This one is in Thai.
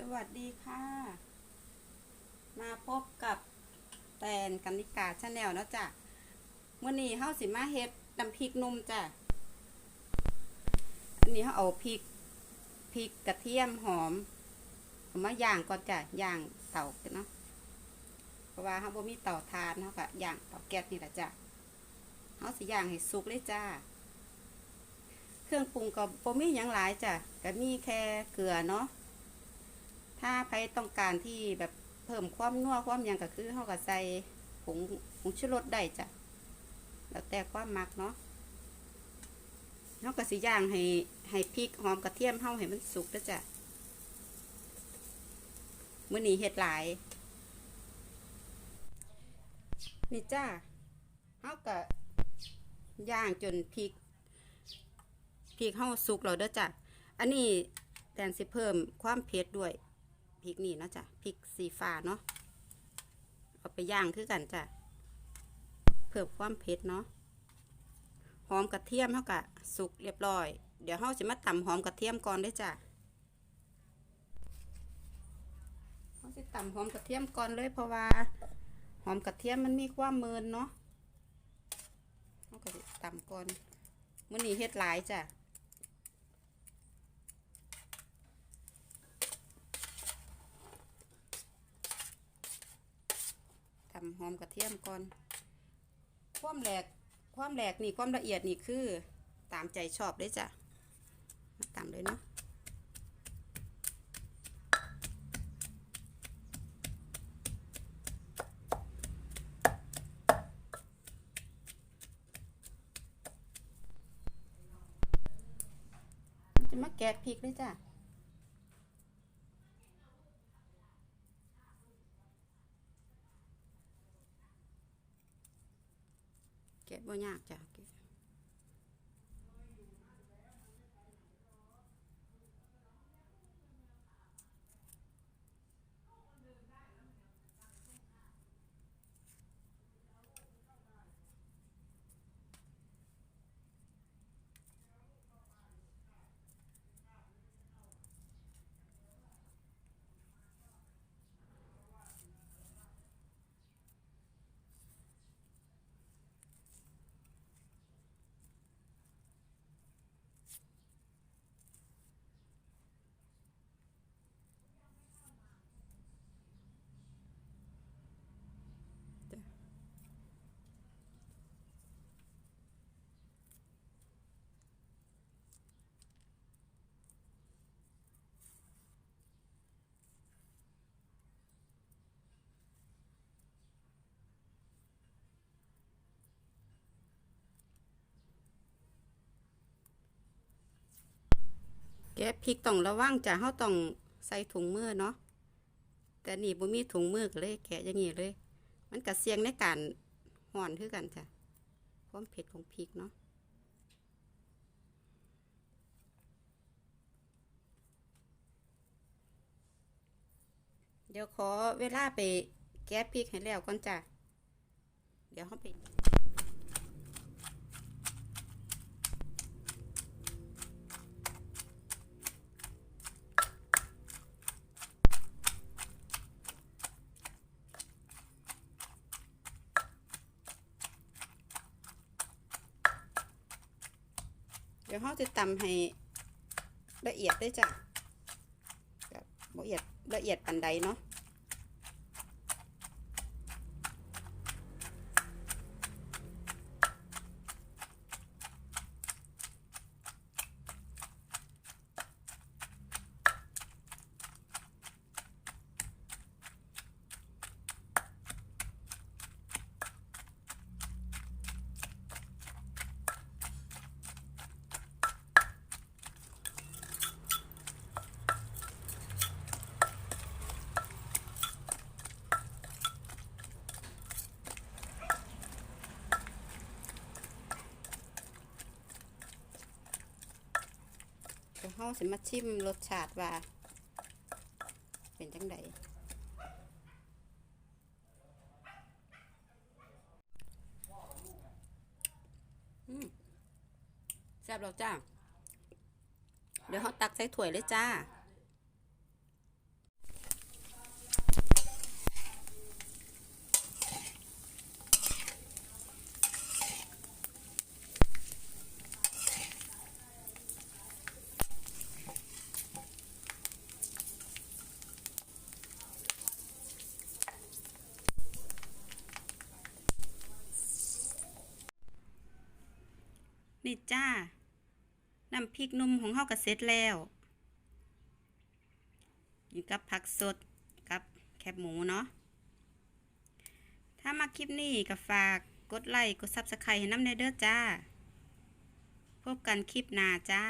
สวัสดีค่ะ มาพบกับแตนกันนิกาชาแนลเนาะจ้ะเมื่อนี้เฮาสิมาเฮ็ดน้ำพริกนุ่มจ้ะ อันนี้เฮาเอาพริกพริกกระเทียมหอมเอามาย่างก่อนจ้ะย่างเตาเนาะเพราะว่าเฮาบ่มีเตาถ่านเฮาก็ย่างเตาแก๊สนี่แหละจ้ะเฮาสิย่างให้สุกเลยจ้า เครื่องปรุงก็บ่มีหยังหลายจ้ะก็มีแค่เกลือเนาะ ถ้าใครต้องการที่แบบเพิ่มความนัวความยังก็คือเฮาก็ใส่ผงผงชูรสได้จ้ะแล้วแต่ความมักเนาะเฮาก็สิย่างให้ให้พริกหอมกระเทียมเฮาให้มันสุกเด้อจ้ะมื้อนี้เฮ็ดหลาย นี่จ้าเฮาก็ย่างจนพริกพริกเฮาสุกแล้วเด้อจ้ะอันนี้แตนสิเพิ่มความเผ็ดด้วย พริกนี่เนาะจ้ะพริกสีฟ้าเนาะเอาไปย่างคือกันจ้ะเพิ่มความเผ็ดเนาะหอมกระเทียมเท่ากับสุกเรียบร้อย เดี๋ยวเราจะมาตำหอมกระเทียมก่อนได้จ้ะเราจะตำหอมกระเทียมก่อนเลยเพราะว่าหอมกระเทียมมันมีความเมินเนาะเราก็ตำก่อนมื้อนี้เฮ็ดหลายจ้ะ หอมกระเทียมก่อน ความแหลกความแหลกนี่ความละเอียดนี่คือตามใจชอบเลยจ้ะมาตามเลยเนาะจะมาแกะพริกเลยจ้ะ แกะบ่ย กจ้ะแกะแกะพริกต้องระวังจ้ะเฮาต้องใส่ถุงมือเนาะแต่นี่บ่มีถุงมือก็เลยแกะอย่างนี้เลย มันก็เสี่ยงในการห่อนคือกันจ้ะความเผ็ดของพริกเนาะเดี๋ยวขอเวลาไปแกะพริกให้แล้วก่อนจ้ะ เดี๋ยวเขาไป ดี๋ยวเขาจะตำให้ละเอียดได้จ้ะแบบละเอียดละเอียดปันใดเนาะาสิมาชิมรสชาติว่า เป็นจังไดแซ่บแล้วจ้า เดี๋ยวเขาตักใส่ถ้วยเลยจ้า นี่จ้าน้ำพริกนุ่มของเฮากระเซ็ตแล้วกินกับผักสดกับแคบหมูเนาะถ้ามาคลิปนี้ก็ฝากกดไลค์กดซับสไครต์ให้น้ำในเด้อจ้า พบกันคลิปหน้าจ้า